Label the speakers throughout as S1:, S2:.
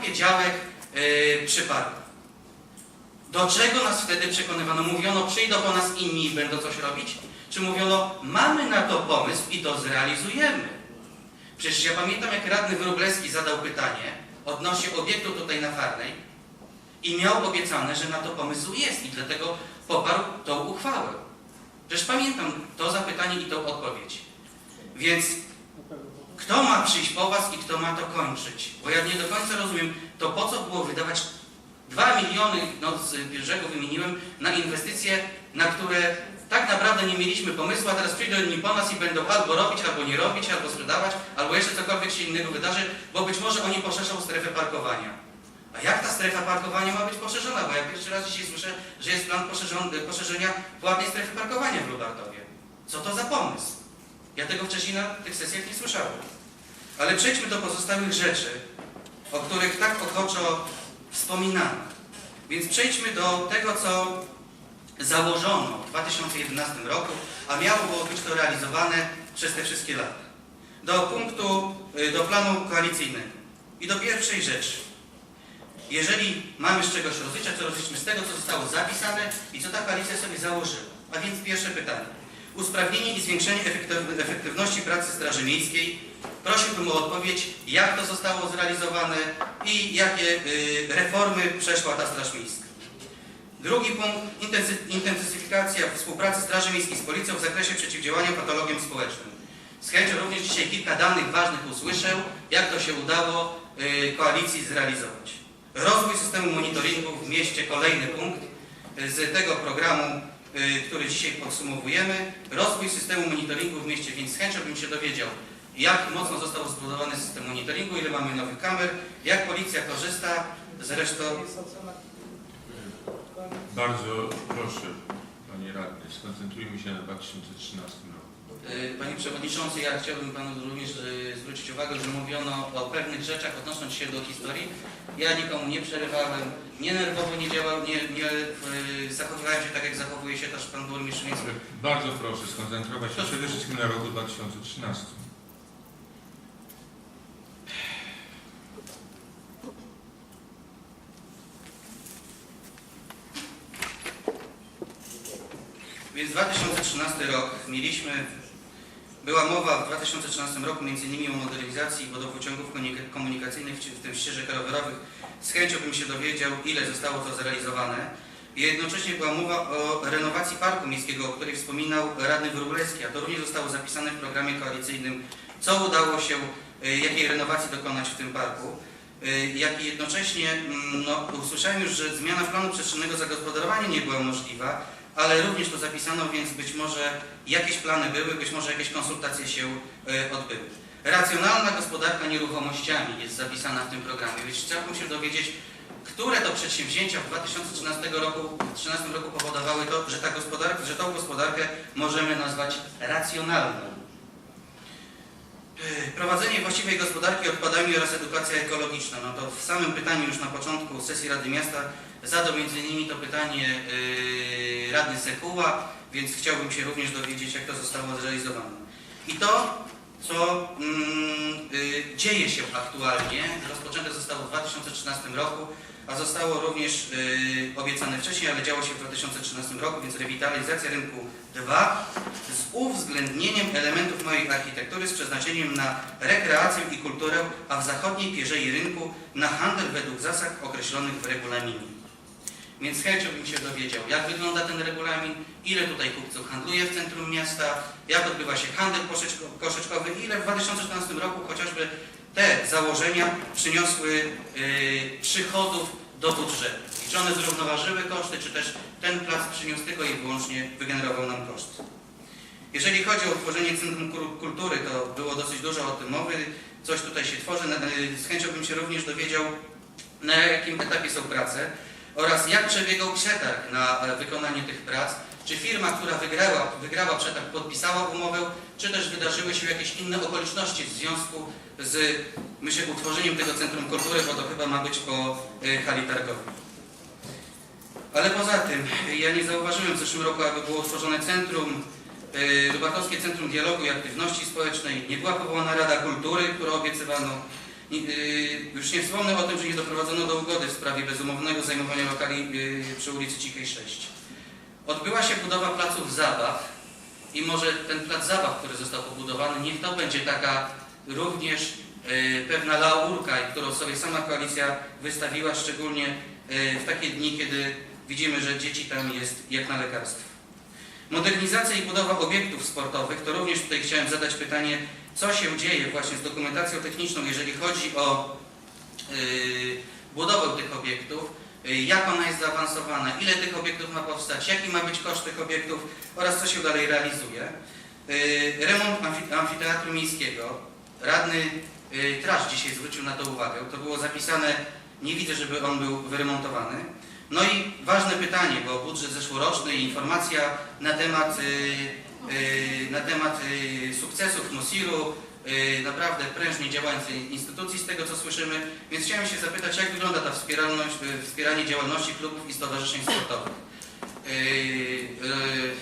S1: zakupie działek yy. Do czego nas wtedy przekonywano? Mówiono, przyjdą po nas inni i będą coś robić? Czy mówiono, mamy na to pomysł i to zrealizujemy? Przecież ja pamiętam, jak radny Wróblewski zadał pytanie odnośnie obiektu tutaj na Farnej i miał obiecane, że na to pomysł jest i dlatego poparł tą uchwałę. Przecież pamiętam to zapytanie i tą odpowiedź. Więc kto ma przyjść po was i kto ma to kończyć? Bo ja nie do końca rozumiem, to po co było wydawać 2 miliony, no z pierwszego wymieniłem, na inwestycje, na które tak naprawdę nie mieliśmy pomysłu, a teraz przyjdą inni po nas i będą albo robić, albo nie robić, albo sprzedawać, albo jeszcze cokolwiek się innego wydarzy, bo być może oni poszerzą strefę parkowania. A jak ta strefa parkowania ma być poszerzona? Bo ja pierwszy raz dzisiaj słyszę, że jest plan poszerzenia płatnej strefy parkowania w Lubartowie. Co to za pomysł? Ja tego wcześniej na tych sesjach nie słyszałem. Ale przejdźmy do pozostałych rzeczy, o których tak ochoczo wspominano. Więc przejdźmy do tego, co założono w 2011 roku, a miało było być to realizowane przez te wszystkie lata. Do punktu, y, do planu koalicyjnego. I do pierwszej rzeczy. Jeżeli mamy z czegoś rozliczać, to rozliczmy z tego, co zostało zapisane i co ta koalicja sobie założyła. A więc pierwsze pytanie. Usprawnienie i zwiększenie efektyw- efektywności pracy Straży Miejskiej. Prosiłbym o odpowiedź, jak to zostało zrealizowane i jakie y, reformy przeszła ta Straż Miejska. Drugi punkt, intensy- intensyfikacja współpracy Straży Miejskiej z Policją w zakresie przeciwdziałania patologiom społecznym. Z chęcią również dzisiaj kilka danych ważnych usłyszę, jak to się udało y, koalicji zrealizować. Rozwój systemu monitoringu w mieście, kolejny punkt y, z tego programu, który dzisiaj podsumowujemy. Rozwój systemu monitoringu w mieście, więc z chęcią bym się dowiedział, jak mocno został zbudowany system monitoringu, ile mamy nowych kamer, jak policja korzysta, zresztą
S2: Bardzo proszę, Panie Radny, skoncentrujmy się na 2013 roku.
S1: Y, Panie Przewodniczący, ja chciałbym Panu również y, zwrócić uwagę, że mówiono o pewnych rzeczach odnosząc się do historii. Ja nikomu nie przerywałem, nie nerwowo nie działał, nie, nie y, zachowywałem się tak, jak zachowuje się też Pan Burmistrz, więc
S2: Bardzo proszę skoncentrować się przede wszystkim na roku 2013.
S1: Więc 2013 rok mieliśmy, była mowa w 2013 roku m.in. o modernizacji wodowociągów komunika- komunikacyjnych, w tym ścieżek rowerowych. Z chęcią bym się dowiedział, ile zostało to zrealizowane. Jednocześnie była mowa o renowacji parku miejskiego, o której wspominał radny Wróblewski, a to również zostało zapisane w programie koalicyjnym, co udało się, y, jakiej renowacji dokonać w tym parku. Y, Jak i jednocześnie mm, no, usłyszałem już, że zmiana planu przestrzennego zagospodarowania nie była możliwa, ale również to zapisano, więc być może jakieś plany były, być może jakieś konsultacje się y, odbyły. Racjonalna gospodarka nieruchomościami jest zapisana w tym programie, więc chciałbym się dowiedzieć, które to przedsięwzięcia w 2013 roku, 2013 roku powodowały to, że, ta gospodarka, że tą gospodarkę możemy nazwać racjonalną. Prowadzenie właściwej gospodarki odpadami oraz edukacja ekologiczna. No to w samym pytaniu już na początku sesji Rady Miasta zadał m.in. to pytanie yy, radny Sekuła, więc chciałbym się również dowiedzieć, jak to zostało zrealizowane. I to, co mm, y, dzieje się aktualnie, rozpoczęte zostało w 2013 roku, a zostało również y, obiecane wcześniej, ale działo się w 2013 roku, więc rewitalizacja rynku 2 z uwzględnieniem elementów mojej architektury z przeznaczeniem na rekreację i kulturę, a w zachodniej pierzei rynku na handel według zasad określonych w regulaminie. Więc z chęcią bym się dowiedział, jak wygląda ten regulamin, ile tutaj kupców handluje w centrum miasta, jak odbywa się handel koszyczko- koszyczkowy, ile w 2014 roku chociażby te założenia przyniosły y, przychodów do budżetu. I czy one zrównoważyły koszty, czy też ten plac przyniósł tylko i wyłącznie wygenerował nam koszty. Jeżeli chodzi o tworzenie Centrum Kul- Kultury, to było dosyć dużo o tym mowy, coś tutaj się tworzy. Z chęcią bym się również dowiedział, na jakim etapie są prace oraz jak przebiegał przetarg na e, wykonanie tych prac. Czy firma, która wygrała, wygrała przetarg, podpisała umowę, czy też wydarzyły się jakieś inne okoliczności w związku z, myślę, utworzeniem tego Centrum Kultury, bo to chyba ma być po y, hali targowej. Ale poza tym, ja nie zauważyłem w zeszłym roku, aby było utworzone centrum, y, Lubartowskie Centrum Dialogu i Aktywności Społecznej, nie była powołana Rada Kultury, którą obiecywano, Już nie wspomnę o tym, że nie doprowadzono do ugody w sprawie bezumownego zajmowania lokali yy, przy ulicy Cichej 6. Odbyła się budowa placów zabaw i może ten plac zabaw, który został pobudowany, niech to będzie taka również yy, pewna laurka, którą sobie sama koalicja wystawiła, szczególnie w takie dni, kiedy widzimy, że dzieci tam jest jak na lekarstwo. Modernizacja i budowa obiektów sportowych, to również tutaj chciałem zadać pytanie, co się dzieje właśnie z dokumentacją techniczną, jeżeli chodzi o yy, budowę tych obiektów, yy, jak ona jest zaawansowana, ile tych obiektów ma powstać, jaki ma być koszt tych obiektów oraz co się dalej realizuje. Yy, remont amfi amfiteatru miejskiego. Radny Trasz dzisiaj zwrócił na to uwagę. To było zapisane, nie widzę, żeby on był wyremontowany. No i ważne pytanie, bo budżet zeszłoroczny i informacja na temat, na temat yy, sukcesów MOSIR-u, yy, naprawdę prężnie działającej instytucji z tego co słyszymy, więc chciałem się zapytać, jak wygląda ta wspieralność, yy, wspieranie działalności klubów i stowarzyszeń sportowych.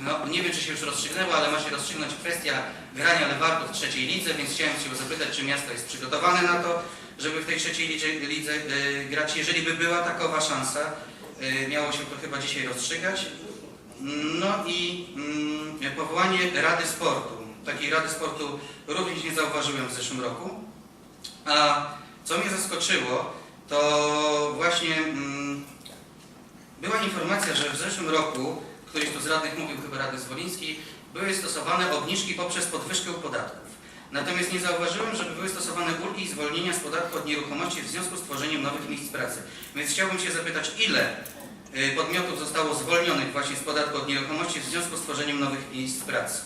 S1: No, nie wiem, czy się już rozstrzygnęło, ale ma się rozstrzygnąć kwestia grania lewarków w trzeciej lidze, więc chciałem się zapytać, czy miasto jest przygotowane na to, żeby w tej trzeciej lidze, lidze grać, jeżeli by była takowa szansa. Miało się to chyba dzisiaj rozstrzygać. No i mm, powołanie Rady Sportu. Takiej Rady Sportu również nie zauważyłem w zeszłym roku. A co mnie zaskoczyło, to właśnie mm, była informacja, że w zeszłym roku, któryś tu z radnych mówił, chyba Rady Zwoliński, były stosowane obniżki poprzez podwyżkę podatków. Natomiast nie zauważyłem, żeby były stosowane ulgi i zwolnienia z podatku od nieruchomości w związku z tworzeniem nowych miejsc pracy. Więc chciałbym się zapytać, ile podmiotów zostało zwolnionych właśnie z podatku od nieruchomości w związku z tworzeniem nowych miejsc pracy.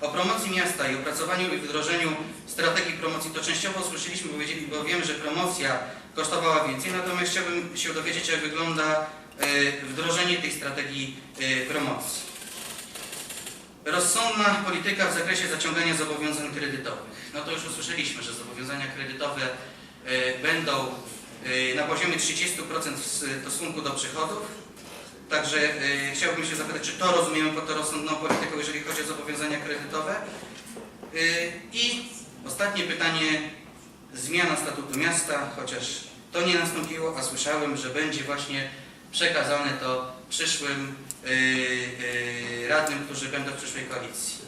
S1: O promocji miasta i opracowaniu i wdrożeniu strategii promocji to częściowo słyszeliśmy, bo, wiemy, że promocja kosztowała więcej, natomiast chciałbym się dowiedzieć, jak wygląda y, wdrożenie tej strategii y, promocji. Rozsądna polityka w zakresie zaciągania zobowiązań kredytowych. No to już usłyszeliśmy, że zobowiązania kredytowe będą na poziomie 30% w stosunku do przychodów. Także y, chciałbym się zapytać, czy to rozumiemy pod to rozsądną polityką, jeżeli chodzi o zobowiązania kredytowe. Y, I ostatnie pytanie, zmiana statutu miasta, chociaż to nie nastąpiło, a słyszałem, że będzie właśnie przekazane to przyszłym y, radnym, którzy będą w przyszłej koalicji.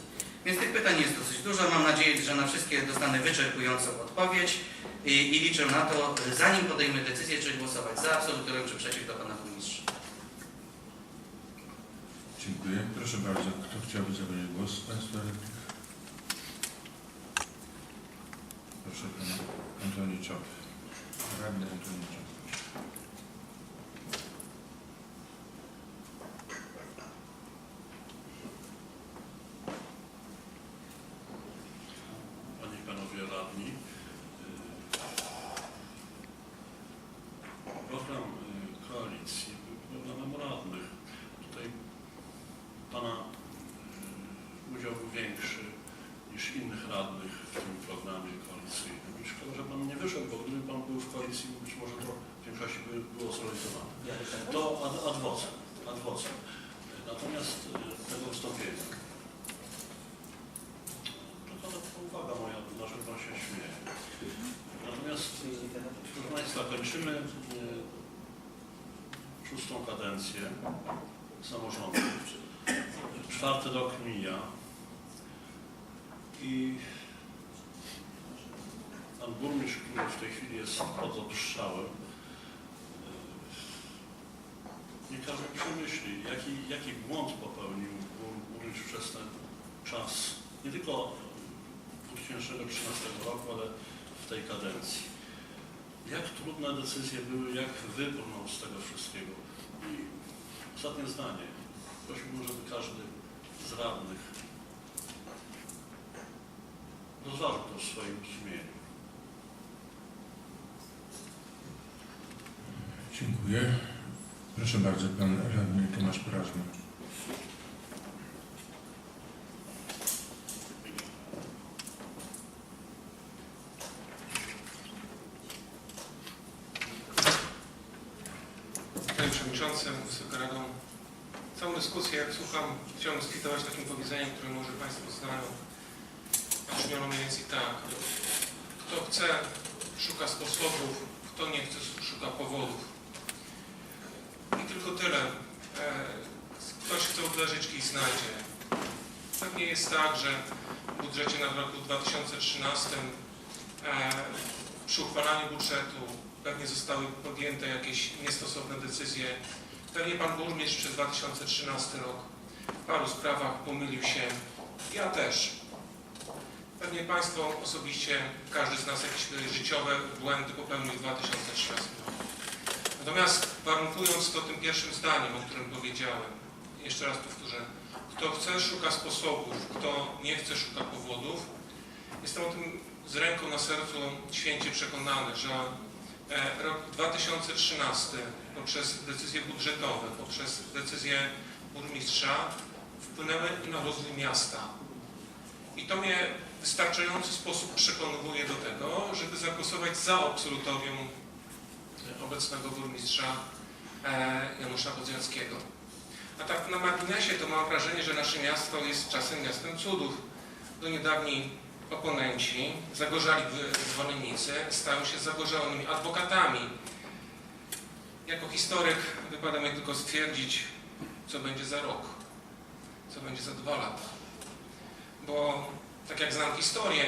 S1: Więc tych pytań jest dosyć dużo. Mam nadzieję, że na wszystkie dostanę wyczerpującą odpowiedź i, i liczę na to, zanim podejmę decyzję, czy głosować za absolutorium, czy przeciw do pana burmistrza.
S2: Dziękuję. Proszę bardzo, kto chciałby zabrać głos z Państwa? Proszę Pana Antoni Czop. Radny Antoni Czop.
S3: Panie i Panowie Radni. y, Program y, koalicji był programem radnych. Tutaj Pana y, udział był większy niż innych radnych w tym programie koalicyjnym. I szkoda, że Pan nie wyszedł, bo gdyby Pan był w koalicji, być może to w większości by było zrealizowane. To ad, ad vocem, ad vocem. Natomiast y, tego wystąpienia. To taka uwaga moja, dlaczego Pan się śmieje. Natomiast, y, proszę Państwa, kończymy y, szóstą kadencję samorządu. Czwarty rok mija i pan burmistrz, który w tej chwili jest pod obstrzałem, y, nie każdy przemyśli, jaki, jaki błąd popełnił bur- burmistrz przez ten czas, nie tylko 2013 roku, ale w tej kadencji. Jak trudne decyzje były, jak wybrnął z tego wszystkiego. I ostatnie zdanie. Prosiłbym, żeby każdy z radnych rozważył to w swoim sumieniu.
S2: Dziękuję. Proszę bardzo, Pan Radny Tomasz Prażny.
S4: Panie Przewodniczący, Wysoka Rado, całą dyskusję, jak słucham, chciałbym skwitować takim powiedzeniem, które może Państwo znają. Brzmiało mniej więcej tak. Kto chce szuka sposobów, kto nie chce, szuka powodów. I tylko tyle. E, Ktoś chce uderzyć, kij znajdzie. Pewnie jest tak, że w budżecie na roku 2013 e, przy uchwalaniu budżetu pewnie zostały podjęte jakieś niestosowne decyzje. Pewnie Pan Burmistrz przez 2013 rok w paru sprawach pomylił się. Ja też. Pewnie Państwo osobiście, każdy z nas jakieś życiowe błędy popełnił w 2013 roku. Natomiast warunkując to tym pierwszym zdaniem, o którym powiedziałem, jeszcze raz powtórzę, kto chce, szuka sposobów, kto nie chce, szuka powodów. Jestem o tym z ręką na sercu święcie przekonany, że rok 2013 poprzez decyzje budżetowe, poprzez decyzje burmistrza wpłynęły na rozwój miasta. I to mnie w wystarczający sposób przekonuje do tego, żeby zagłosować za absolutorium obecnego burmistrza e, Janusza Bodzjanskiego. A tak na marginesie to mam wrażenie, że nasze miasto jest czasem miastem cudów. Do niedawni oponenci, zagorzali zwolennicy, stają się zagorzonymi adwokatami. Jako historyk wypada mi tylko stwierdzić, co będzie za rok, co będzie za dwa lata. Bo tak jak znam historię,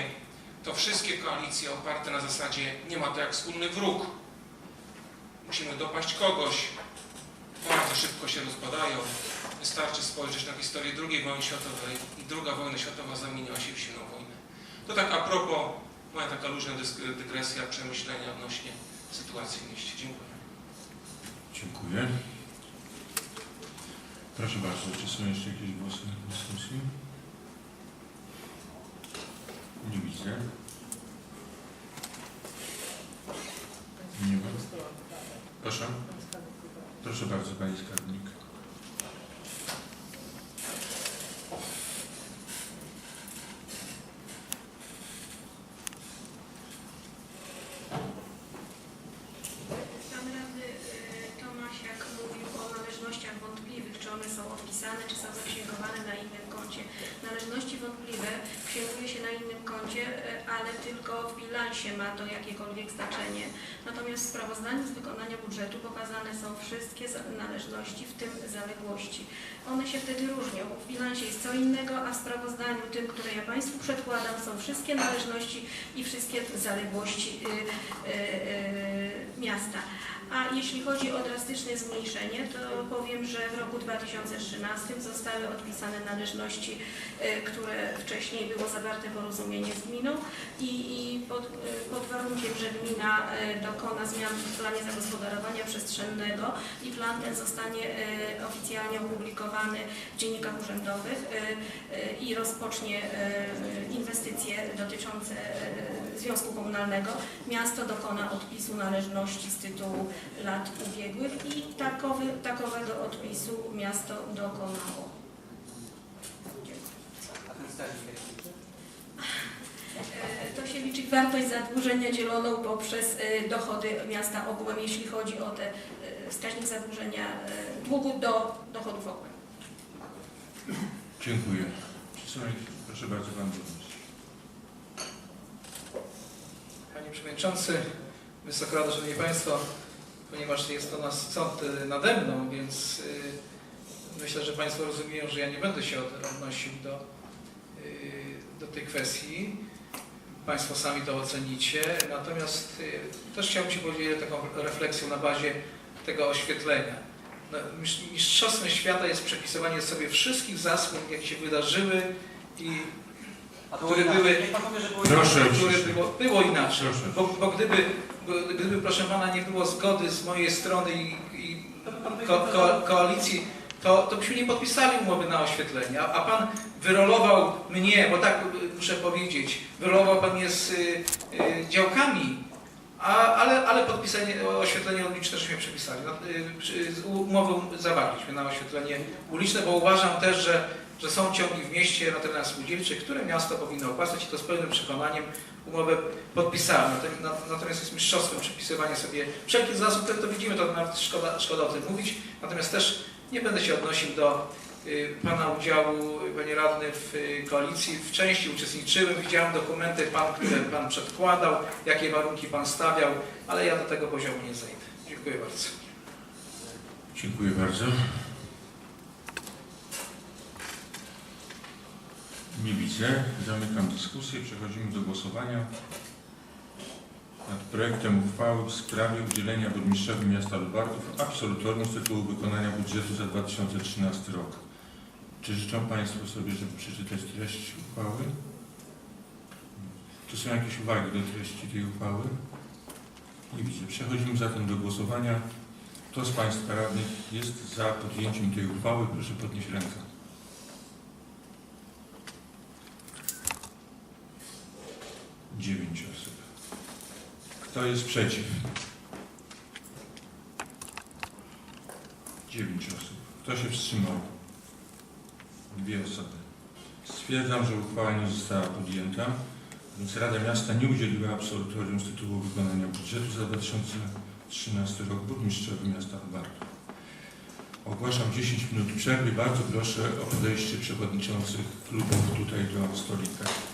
S4: to wszystkie koalicje oparte na zasadzie nie ma to jak wspólny wróg. Musimy dopaść kogoś, bardzo szybko się rozpadają. Wystarczy spojrzeć na historię II wojny światowej i II wojna światowa zamieniła się w silną wojnę. To tak a propos, moja taka luźna dygresja, przemyślenia odnośnie sytuacji w mieście. Dziękuję.
S2: Dziękuję. Proszę bardzo, czy są jeszcze jakieś głosy w dyskusji? Nie widzę. Nie ma. Proszę. Proszę bardzo, Pani Skarbnik.
S5: Pan radny e, Tomasiak mówił o należnościach wątpliwych, czy one są odpisane, czy są zaksięgowane na innym koncie. Należności wątpliwe księguje się na innym koncie, e, ale tylko bilansie ma to jakiekolwiek znaczenie. Natomiast w sprawozdaniu z wykonania budżetu pokazane są wszystkie należności, w tym zaległości. One się wtedy różnią. W bilansie jest co innego, a w sprawozdaniu tym, które ja Państwu przedkładam, są wszystkie należności i wszystkie zaległości y, y, y, miasta. A jeśli chodzi o drastyczne zmniejszenie, to powiem, że w roku 2013 zostały odpisane należności, które wcześniej było zawarte porozumienie z gminą i, i pod, pod warunkiem, że gmina y, dokona zmian w planie zagospodarowania przestrzennego i plan ten zostanie y, oficjalnie opublikowany w dziennikach urzędowych y, y, i rozpocznie inwestycje dotyczące Związku Komunalnego, miasto dokona odpisu należności z tytułu lat ubiegłych i takowy, takowego odpisu miasto dokonało. Liczy wartość zadłużenia dzieloną poprzez e, dochody miasta ogółem, jeśli chodzi o ten wskaźnik zadłużenia e, długu do dochodów ogółem.
S2: Dziękuję. Czy są jakieś... Proszę bardzo, Pan Burmistrz.
S6: Panie Przewodniczący, Wysoka Rado, Szanowni Państwo, ponieważ jest to nas sąd y, nade mną, więc y, myślę, że Państwo rozumieją, że ja nie będę się od- odnosił do, y, do tej kwestii. Państwo sami to ocenicie. Natomiast y, też chciałbym się podzielić taką refleksją na bazie tego oświetlenia. No, mistrz- Mistrzostwem świata jest przepisywanie sobie wszystkich zasłon, jakie się wydarzyły i które były
S2: Proszę o
S6: które było, było inaczej.
S2: Proszę.
S6: Bo, bo gdyby, bo, gdyby, proszę pana, nie było zgody z mojej strony i, i ko, ko, koalicji, to, to byśmy nie podpisali umowy na oświetlenie. A, pan wyrolował mnie, bo tak muszę powiedzieć, wyrolował pan mnie z y, y, działkami, a, ale, ale podpisanie oświetlenie uliczne żeśmy przepisali. No, y, umowę zawarliśmy na oświetlenie uliczne, bo uważam też, że, że są ciągi w mieście na terenach spółdzielczych, które miasto powinno opłacać i to z pełnym przekonaniem umowę podpisałem. Natomiast jest mistrzostwem przepisywanie sobie wszelkich zasług, to, to widzimy, to nawet szkoda, szkoda o tym mówić. Natomiast też Nie będę się odnosił do y, Pana udziału, Panie Radny, w y, koalicji. W części uczestniczyłem, widziałem dokumenty, pan, które Pan przedkładał, jakie warunki Pan stawiał, ale ja do tego poziomu nie zejdę. Dziękuję bardzo.
S2: Dziękuję bardzo. Nie widzę. Zamykam dyskusję. Przechodzimy do głosowania nad projektem uchwały w sprawie udzielenia burmistrzowi miasta Lubartów absolutorium z tytułu wykonania budżetu za 2013 rok. Czy życzą Państwo sobie, żeby przeczytać treść uchwały? Czy są jakieś uwagi do treści tej uchwały? Nie widzę. Przechodzimy zatem do głosowania. Kto z Państwa radnych jest za podjęciem tej uchwały? Proszę podnieść rękę. Dziewięć osób. Kto jest przeciw? Dziewięć osób. Kto się wstrzymał? Dwie osoby. Stwierdzam, że uchwała nie została podjęta, więc Rada Miasta nie udzieliła absolutorium z tytułu wykonania budżetu za 2013 rok burmistrzowi miasta Lubartów. Ogłaszam 10 minut przerwy. Bardzo proszę o podejście przewodniczących klubów tutaj do stolicy.